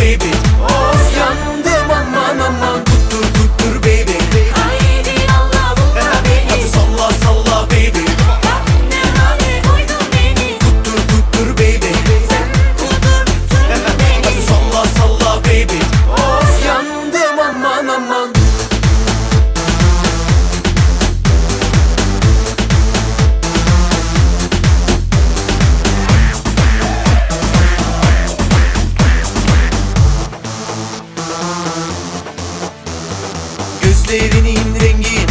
baby. Gözlerinin rengi